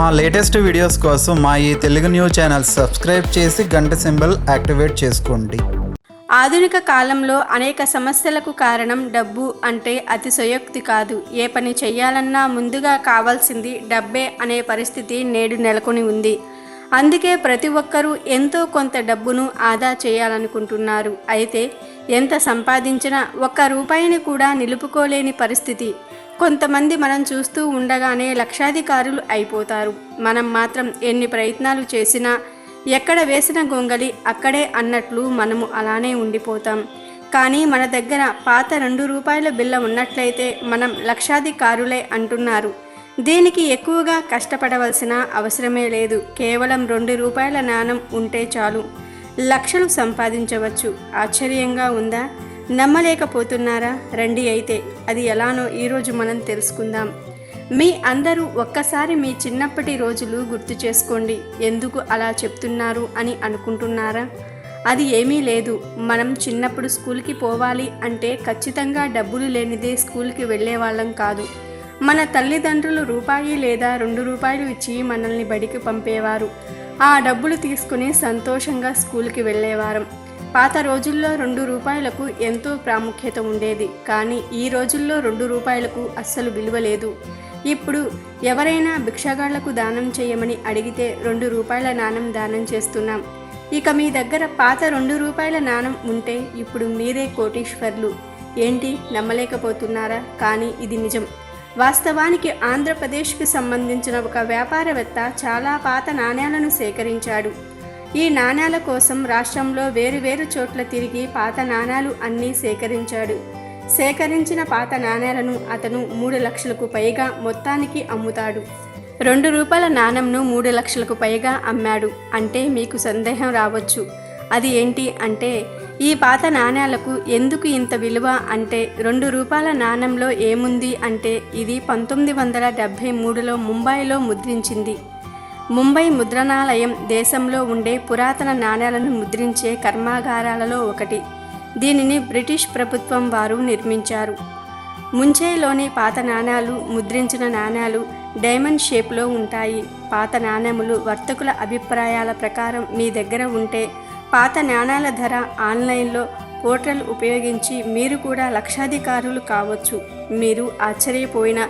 మా latest videos కోసం మా ఈ తెలుగు న్యూస్ ఛానల్ సబ్స్క్రైబ్ చేసి గంట సింబల్ యాక్టివేట్ చేసుకోండి. ఆధునిక కాలంలో అనేక సమస్యలకు కారణం డబ్బు అంటే అతిశయోక్తి కాదు. ఏ పని చేయాలన్నా ముందుగా కావాల్సింది డబ్బే అనే పరిస్థితి నేడు నెలకొని ఉంది. అందుకే ప్రతి ఒక్కరూ ఎంతో కొంత డబ్బును ఆదా చేయాలనుకుంటున్నారు. అయితే ఎంత సంపాదించినా ఒక్క రూపాయిని కూడా నిలుపుకోలేని పరిస్థితి. కొంతమంది మనం చూస్తూ ఉండగానే లక్షాధికారులు అయిపోతారు. మనం మాత్రం ఎన్ని ప్రయత్నాలు చేసినా ఎక్కడ వేసిన గొంగలి అక్కడే అన్నట్లు మనము అలానే ఉండిపోతాం. కానీ మన దగ్గర పాత రెండు రూపాయల బిల్ల ఉన్నట్లయితే మనం లక్షాధికారులే అంటున్నారు. దీనికి ఎక్కువగా కష్టపడవలసిన అవసరమే లేదు. కేవలం రెండు రూపాయల నాణం ఉంటే చాలు. లక్షలు సంపాదించవచ్చు. ఆశ్చర్యంగా ఉందా? నమ్మలేకపోతున్నారా? రండి అయితే అది ఎలానో ఈరోజు మనం తెలుసుకుందాం. మీ అందరూ ఒక్కసారి మీ చిన్నప్పటి రోజులు గుర్తు చేసుకోండి. ఎందుకు అలా చెప్తున్నారు అని అనుకుంటున్నారా? అది ఏమీ లేదు. మనం చిన్నప్పుడు స్కూల్కి పోవాలి అంటే ఖచ్చితంగా డబ్బులు లేనిదే స్కూల్కి వెళ్ళే వాళ్ళం కాదు. మన తల్లిదండ్రులు రూపాయి లేదా రెండు రూపాయలు ఇచ్చి మనల్ని బడికి పంపేవారు. ఆ డబ్బులు తీసుకుని సంతోషంగా స్కూల్కి వెళ్ళేవారం. పాత రోజుల్లో రెండు రూపాయలకు ఎంతో ప్రాముఖ్యత ఉండేది. కానీ ఈ రోజుల్లో రెండు రూపాయలకు అస్సలు విలువ లేదు. ఇప్పుడు ఎవరైనా భిక్షగాళ్ళకు దానం చేయమని అడిగితే రెండు రూపాయల నాణం దానం చేస్తున్నాం. ఇక మీ దగ్గర పాత రెండు రూపాయల నాణం ఉంటే ఇప్పుడు మీరే కోటీశ్వర్లు. ఏంటి? నమ్మలేకపోతున్నారా? కానీ ఇది నిజం. వాస్తవానికి ఆంధ్రప్రదేశ్కి సంబంధించిన ఒక వ్యాపారవేత్త చాలా పాత నాణ్యాలను సేకరించాడు. ఈ నాణ్యాల కోసం రాష్ట్రంలో వేరువేరు చోట్ల తిరిగి పాత నాణ్యాలు అన్నీ సేకరించాడు. సేకరించిన పాత నాణ్యాలను అతను మూడు లక్షలకు పైగా మొత్తానికి అమ్ముతాడు. రెండు రూపాయల నాణెంను మూడు లక్షలకు పైగా అమ్మాడు. అంటే మీకు సందేహం రావచ్చు. అది ఏంటి అంటే ఈ పాత నాణ్యాలకు ఎందుకు ఇంత విలువ అంటే రెండు రూపాయల నాణెంలో ఏముంది అంటే ఇది పంతొమ్మిది వందల డెబ్భై మూడులో ముంబైలో ముద్రించింది. ముంబై ముద్రణాలయం దేశంలో ఉండే పురాతన నాణ్యాలను ముద్రించే కర్మాగారాలలో ఒకటి. దీనిని బ్రిటిష్ ప్రభుత్వం వారు నిర్మించారు. ముంచేలోని పాత నాణ్యాలు ముద్రించిన నాణ్యాలు డైమండ్ షేప్లో ఉంటాయి. పాత నాణ్యములు వర్తకుల అభిప్రాయాల ప్రకారం మీ దగ్గర ఉంటే పాత నాణ్యాల ధర ఆన్లైన్లో పోర్టల్ ఉపయోగించి మీరు కూడా లక్షాధికారులు కావచ్చు. మీరు ఆశ్చర్యపోయిన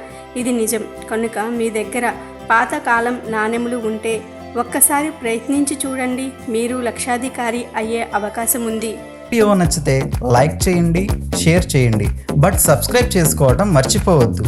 ఇది నిజం. కనుక మీ దగ్గర పాతకాలం నాణెములు ఉంటే ఒక్కసారి ప్రయత్నించి చూడండి. మీరు లక్షాధికారి అయ్యే అవకాశం ఉంది. వీడియో నచ్చితే లైక్ చేయండి షేర్ చేయండి. బట్ సబ్స్క్రైబ్ చేసుకోవడం మర్చిపోవద్దు.